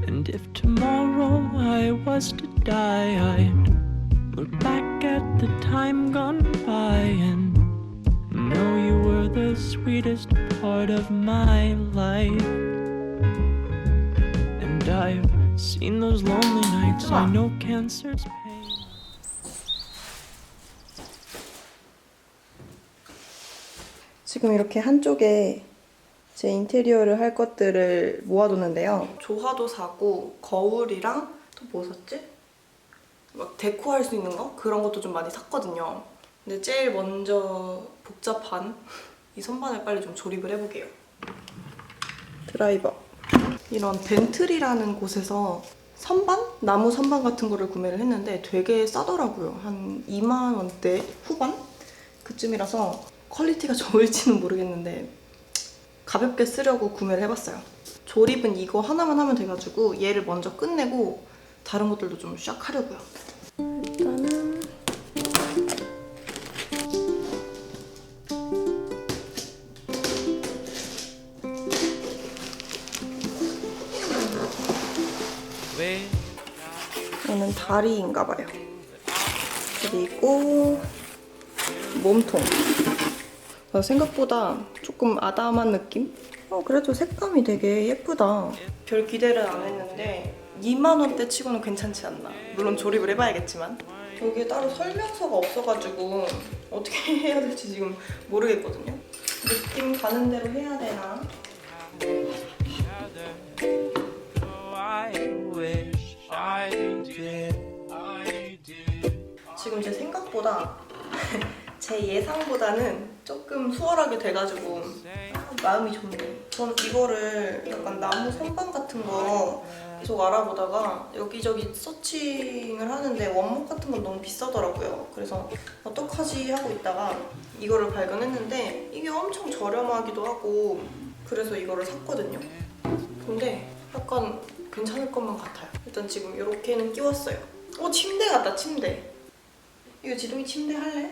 And if tomorrow I was to die, I'd look back at the time gone by and know you were the sweetest part of my life. And I've seen those lonely nights, I know cancer's pain. 지금 이렇게 한쪽에 제 인테리어를 할 것들을 모아뒀는데요. 조화도 사고 거울이랑 또 뭐 샀지? 막 데코 할 수 있는 거? 그런 것도 좀 많이 샀거든요. 근데 제일 먼저 복잡한 이 선반을 빨리 좀 조립을 해볼게요. 드라이버. 이런 벤틀이라는 곳에서 선반? 나무 선반 같은 거를 구매를 했는데 되게 싸더라고요. 한 2만 원대 후반? 그쯤이라서 퀄리티가 좋을지는 모르겠는데 가볍게 쓰려고 구매를 해봤어요. 조립은 이거 하나만 하면 돼가지고 얘를 먼저 끝내고 다른 것들도 좀 샥 하려고요. 일단은 얘는 다리인가 봐요. 그리고 몸통. 어, 생각보다 조금 아담한 느낌? 어, 그래도 색감이 되게 예쁘다. 별 기대를 안 했는데 2만 원대 치고는 괜찮지 않나. 물론 조립을 해봐야겠지만. 여기에 따로 설명서가 없어가지고 어떻게 해야 될지 지금 모르겠거든요. 느낌 가는 대로 해야 되나? 지금 제 생각보다 제 예상보다는 조금 수월하게 돼가지고 마음이 좋네요. 저는 이거를 약간 나무 선반 같은 거 계속 알아보다가 여기저기 서칭을 하는데 원목 같은 건 너무 비싸더라고요. 그래서 어떡하지 하고 있다가 이거를 발견했는데 이게 엄청 저렴하기도 하고 그래서 이거를 샀거든요. 근데 약간 괜찮을 것만 같아요. 일단 지금 이렇게는 끼웠어요. 어 침대 같다 침대. 이거 지동이 침대 할래?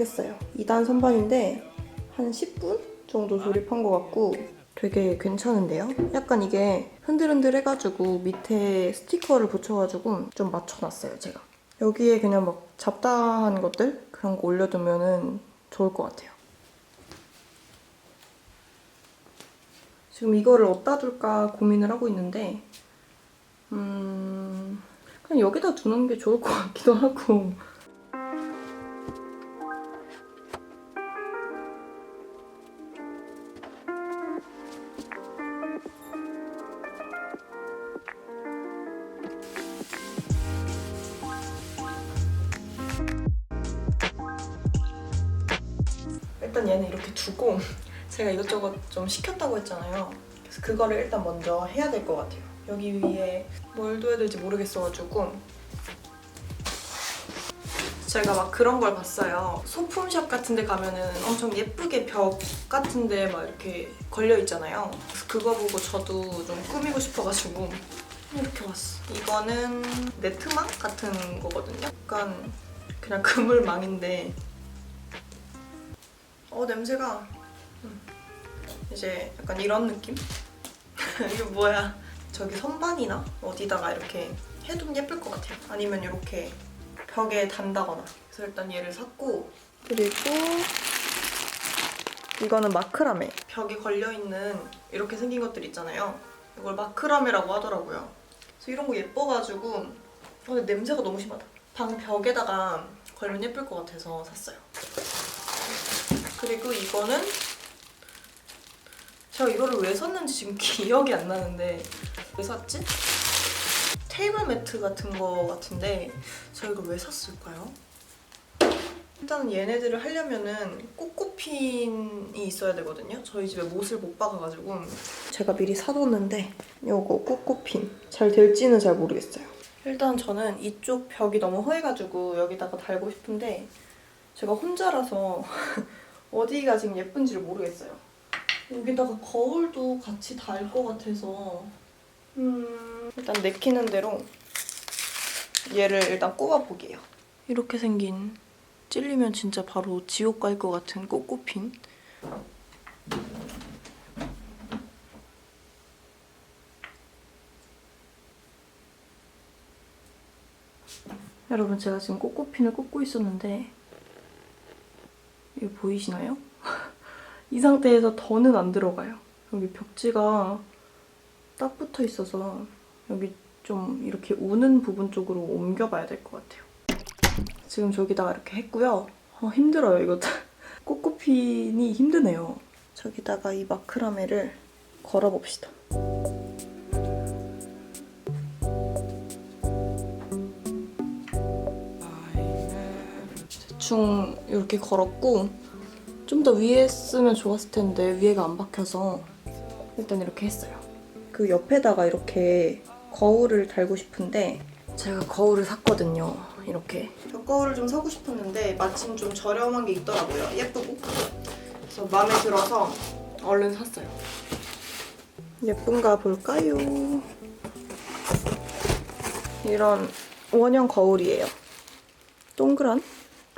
생겼어요. 2단 선반인데 한 10분 정도 조립한 것 같고 되게 괜찮은데요? 약간 이게 흔들흔들 해가지고 밑에 스티커를 붙여가지고 좀 맞춰놨어요, 제가. 여기에 그냥 막 잡다한 것들 그런 거 올려두면은 좋을 것 같아요. 지금 이거를 어디다 둘까 고민을 하고 있는데 음... 그냥 여기다 두는 게 좋을 것 같기도 하고 일단 얘는 이렇게 두고 제가 이것저것 좀 시켰다고 했잖아요. 그래서 그거를 일단 먼저 해야 될 것 같아요. 여기 위에 뭘 둬야 될지 모르겠어가지고 제가 막 그런 걸 봤어요. 소품샵 같은 데 가면은 엄청 예쁘게 벽 같은 데 막 이렇게 걸려 있잖아요. 그래서 그거 보고 저도 좀 꾸미고 싶어가지고 이렇게 왔어. 이거는 네트망 같은 거거든요. 약간 그냥 그물망인데 어 냄새가. 음. 이제 약간 이런 느낌? 이거 뭐야? 저기 선반이나 어디다가 이렇게 해두면 예쁠 것 같아요. 아니면 이렇게 벽에 단다거나. 그래서 일단 얘를 샀고. 그리고 이거는 마크라메. 벽에 걸려있는 이렇게 생긴 것들 있잖아요. 이걸 마크라메라고 하더라고요. 그래서 이런 거 예뻐가지고. 어, 근데 냄새가 너무 심하다. 방 벽에다가 걸면 예쁠 것 같아서 샀어요 그리고 이거는 제가 이거를 왜 샀는지 지금 기억이 안 나는데 왜 샀지? 테이블 매트 같은 거 같은데 제가 이걸 왜 샀을까요? 일단은 얘네들을 하려면은 꼬꼬핀이 있어야 되거든요. 저희 집에 못을 못 박아가지고 제가 미리 사뒀는데 요거 꼬꼬핀 잘 될지는 잘 모르겠어요. 일단 저는 이쪽 벽이 너무 허해가지고 여기다가 달고 싶은데 제가 혼자라서 어디가 지금 예쁜지를 모르겠어요. 여기다가 거울도 같이 달 것 같아서 음, 일단 내키는 대로 얘를 일단 꼽아보게요. 이렇게 생긴 찔리면 진짜 바로 지옥 갈 것 같은 꽃꽃핀 여러분 제가 지금 꽃꽃핀을 꽂고 있었는데 이거 보이시나요? 이 상태에서 더는 안 들어가요. 여기 벽지가 딱 붙어 있어서 여기 좀 이렇게 우는 부분 쪽으로 옮겨봐야 될 것 같아요. 지금 저기다가 이렇게 했고요. 어, 힘들어요, 이거. 꽃꽃핀이 힘드네요. 저기다가 이 마크라메를 걸어봅시다. 대충 이렇게 걸었고 좀 더 위에 쓰면 좋았을 텐데 위에가 안 박혀서 일단 이렇게 했어요. 그 옆에다가 이렇게 거울을 달고 싶은데 제가 거울을 샀거든요. 이렇게 벽거울을 좀 사고 싶었는데 마침 좀 저렴한 게 있더라고요. 예쁘고 그래서 마음에 들어서 얼른 샀어요. 예쁜가 볼까요? 이런 원형 거울이에요. 동그란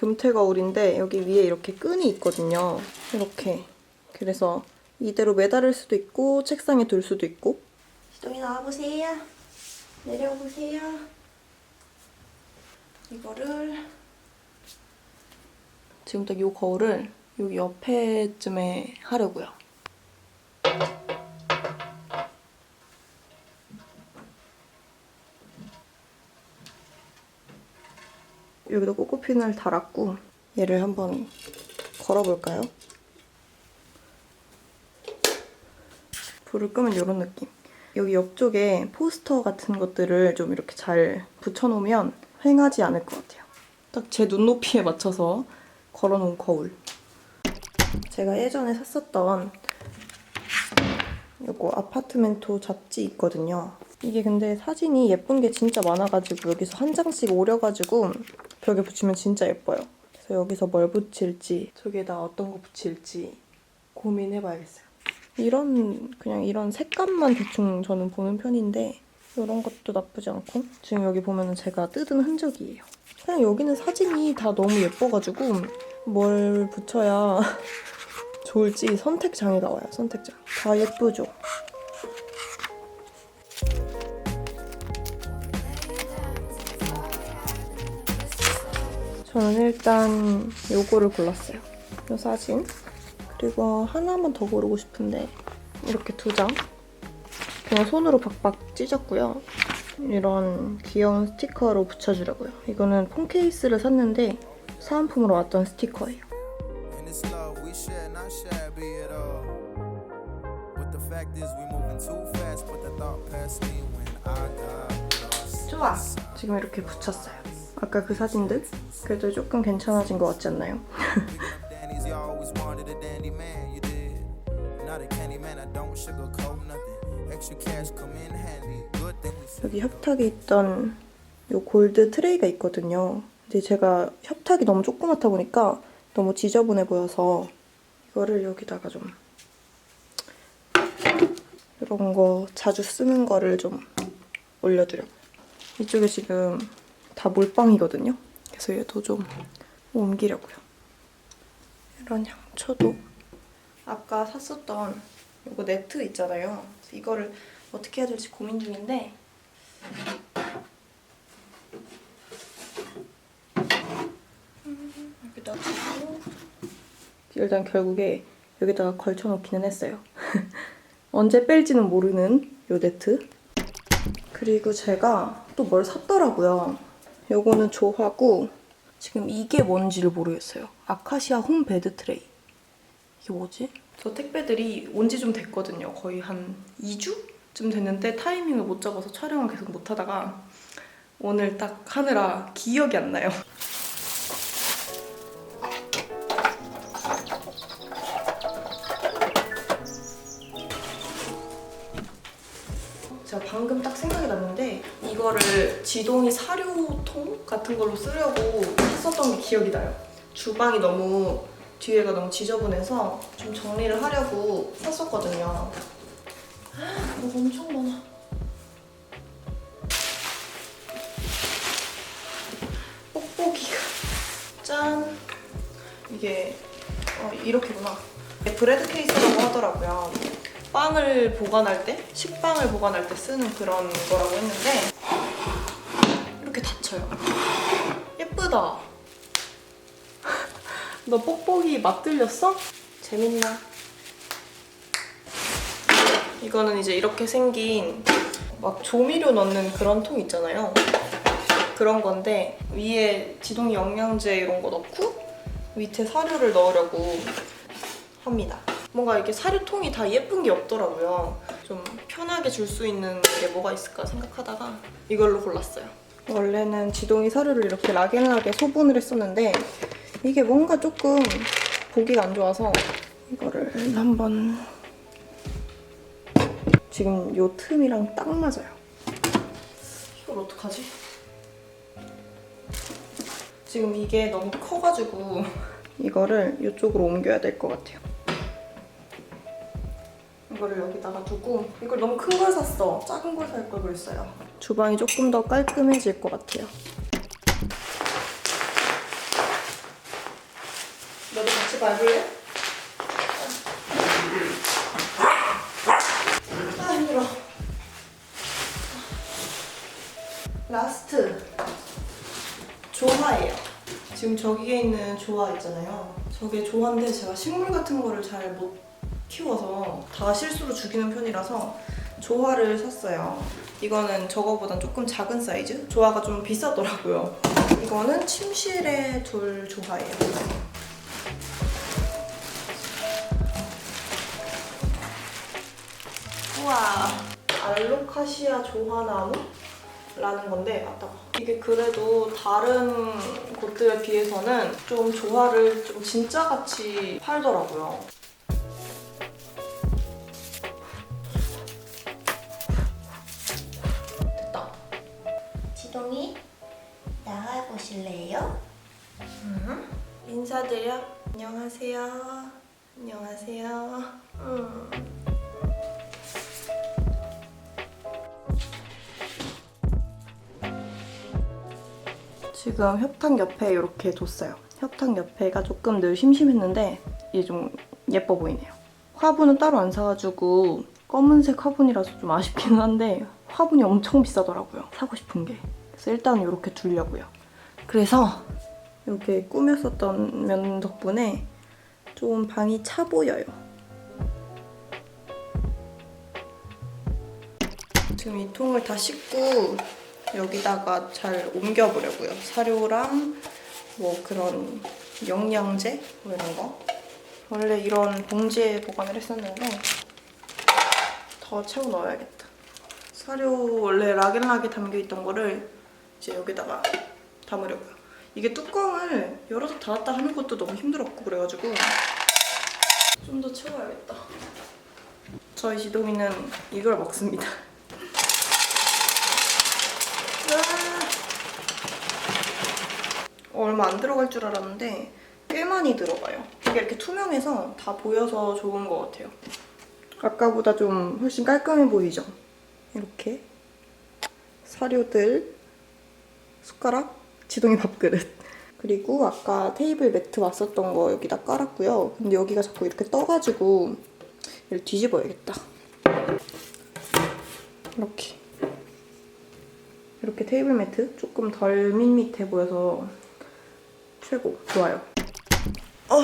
금태 거울인데 여기 위에 이렇게 끈이 있거든요. 이렇게. 그래서 이대로 매달을 수도 있고 책상에 둘 수도 있고. 시동이 나와보세요. 내려보세요. 이거를 지금 딱이 거울을 여기 옆에쯤에 하려고요. 여기다 꼬꼬핀을 달았고 얘를 한번 걸어볼까요? 불을 끄면 이런 느낌. 여기 옆쪽에 포스터 같은 것들을 좀 이렇게 잘 붙여놓으면 휑하지 않을 것 같아요. 딱 제 눈높이에 맞춰서 걸어놓은 거울. 제가 예전에 샀었던 요거 아파트멘토 잡지 있거든요. 이게 근데 사진이 예쁜 게 진짜 많아가지고 여기서 한 장씩 오려가지고 벽에 붙이면 진짜 예뻐요. 그래서 여기서 뭘 붙일지 저기에다 어떤 거 붙일지 고민해봐야겠어요. 이런 그냥 이런 색감만 대충 저는 보는 편인데 이런 것도 나쁘지 않고 지금 여기 보면은 제가 뜯은 흔적이에요. 그냥 여기는 사진이 다 너무 예뻐가지고 뭘 붙여야 좋을지 선택장에 나와요. 선택장 다 예쁘죠. 저는 일단 요거를 골랐어요. 요 사진. 그리고 하나만 더 고르고 싶은데 이렇게 두 장. 그냥 손으로 박박 찢었고요. 이런 귀여운 스티커로 붙여주려고요. 이거는 폰 케이스를 샀는데 사은품으로 왔던 스티커예요. Fact 좋아. 지금 이렇게 붙였어요. 아까 그 사진들 그래도 조금 괜찮아진 것 같지 않나요? 여기 협탁에 있던 요 골드 트레이가 있거든요. 근데 제가 협탁이 너무 조그맣다 보니까 너무 지저분해 보여서 이거를 여기다가 좀 이런 거 자주 쓰는 거를 좀 올려드려요. 이쪽에 지금 다 몰빵이거든요. 그래서 얘도 좀 옮기려고요. 이런 향초도 아까 샀었던 이거 네트 있잖아요. 이거를 어떻게 해야 될지 고민 중인데 여기다 두고 일단 결국에 여기다가 걸쳐놓기는 했어요. 언제 뺄지는 모르는 요 네트. 그리고 제가 또 뭘 샀더라고요. 요거는 조하고 지금 이게 뭔지를 모르겠어요. 아카시아 홈 베드 트레이. 이게 뭐지? 저 택배들이 온 지 좀 됐거든요. 거의 한 2주쯤 됐는데 타이밍을 못 잡아서 촬영을 계속 못 하다가 오늘 딱 하느라 기억이 안 나요. 제가 방금 딱 생각이 났는데 이거를 지동이 사료통 같은 걸로 쓰려고 했었던 게 기억이 나요. 주방이 너무 뒤에가 너무 지저분해서 좀 정리를 하려고 샀었거든요. 이거 엄청 많아. 뽁뽁이가 짠 이게 어, 이렇게구나. 브레드 케이스라고 하더라고요. 빵을 보관할 때, 식빵을 보관할 때 쓰는 그런 거라고 했는데 이렇게 닫혀요. 예쁘다. 너 뽁뽁이 맛들렸어? 재밌나? 이거는 이제 이렇게 생긴 막 조미료 넣는 그런 통 있잖아요. 그런 건데 위에 지동이 영양제 이런 거 넣고 밑에 사료를 넣으려고 합니다. 뭔가 이렇게 사료통이 다 예쁜 게 없더라고요. 좀 편하게 줄 수 있는 게 뭐가 있을까 생각하다가 이걸로 골랐어요. 원래는 지동이 사료를 이렇게 락앤락에 소분을 했었는데 이게 뭔가 조금 보기가 안 좋아서 이거를 한번 지금 요 틈이랑 딱 맞아요. 이걸 어떡하지? 지금 이게 너무 커가지고 이거를 이쪽으로 옮겨야 될 것 같아요. 이거를 여기다가 두고 이걸 너무 큰 걸 샀어. 작은 걸 살 걸 그랬어요. 주방이 조금 더 깔끔해질 것 같아요. 너도 같이 밟을래? 아 힘들어. 라스트 조화예요. 지금 저기에 있는 조화 있잖아요. 저게 조화인데 제가 식물 같은 거를 잘못 키워서 다 실수로 죽이는 편이라서 조화를 샀어요. 이거는 저거보단 조금 작은 사이즈? 조화가 좀 비싸더라고요. 이거는 침실에 둘 조화예요. 우와 알로카시아 조화나무? 라는 건데 아 따가 이게 그래도 다른 곳들에 비해서는 좀 조화를 좀 진짜같이 팔더라고요 보실래요? 인사드려 안녕하세요 안녕하세요 음. 지금 협탁 옆에 이렇게 뒀어요. 협탁 옆에가 조금 늘 심심했는데 이게 좀 예뻐 보이네요. 화분은 따로 안 사가지고 검은색 화분이라서 좀 아쉽기는 한데 화분이 엄청 비싸더라고요. 사고 싶은 게. 그래서 일단 이렇게 두려고요. 그래서 이렇게 꾸몄었던 면 덕분에 좀 방이 차 보여요. 지금 이 통을 다 씻고 여기다가 잘 옮겨보려고요. 사료랑 뭐 그런 영양제 뭐 이런 거. 원래 이런 봉지에 보관을 했었는데 더 채워 넣어야겠다. 사료 원래 락앤락에 담겨있던 거를 이제 여기다가 담으려고요. 이게 뚜껑을 열어서 닫았다 하는 것도 너무 힘들었고 그래가지고 좀 더 채워야겠다. 저희 지동이는 이걸 먹습니다. 와. 얼마 안 들어갈 줄 알았는데 꽤 많이 들어가요. 이게 이렇게 투명해서 다 보여서 좋은 것 같아요. 아까보다 좀 훨씬 깔끔해 보이죠? 이렇게 사료들, 숟가락, 지동이 밥그릇 그리고 아까 테이블 매트 왔었던 거 여기다 깔았고요. 근데 여기가 자꾸 이렇게 떠가지고 이를 뒤집어야겠다. 이렇게 이렇게 테이블 매트 조금 덜 밋밋해 보여서 최고 좋아요. 어,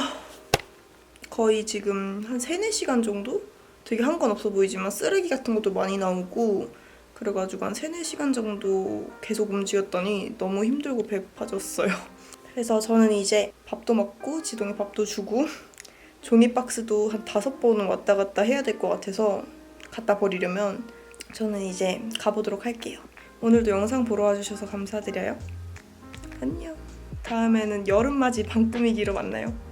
거의 지금 한 3, 4시간 정도? 되게 한 건 없어 보이지만 쓰레기 같은 것도 많이 나오고 그래가지고 한 3, 4시간 정도 계속 움직였더니 너무 힘들고 배고파졌어요. 그래서 저는 이제 밥도 먹고 지동이 밥도 주고 종이 박스도 한 다섯 번은 왔다 갔다 해야 될 것 같아서 갖다 버리려면 저는 이제 가보도록 할게요. 오늘도 영상 보러 와주셔서 감사드려요. 안녕. 다음에는 여름맞이 방 꾸미기로 만나요.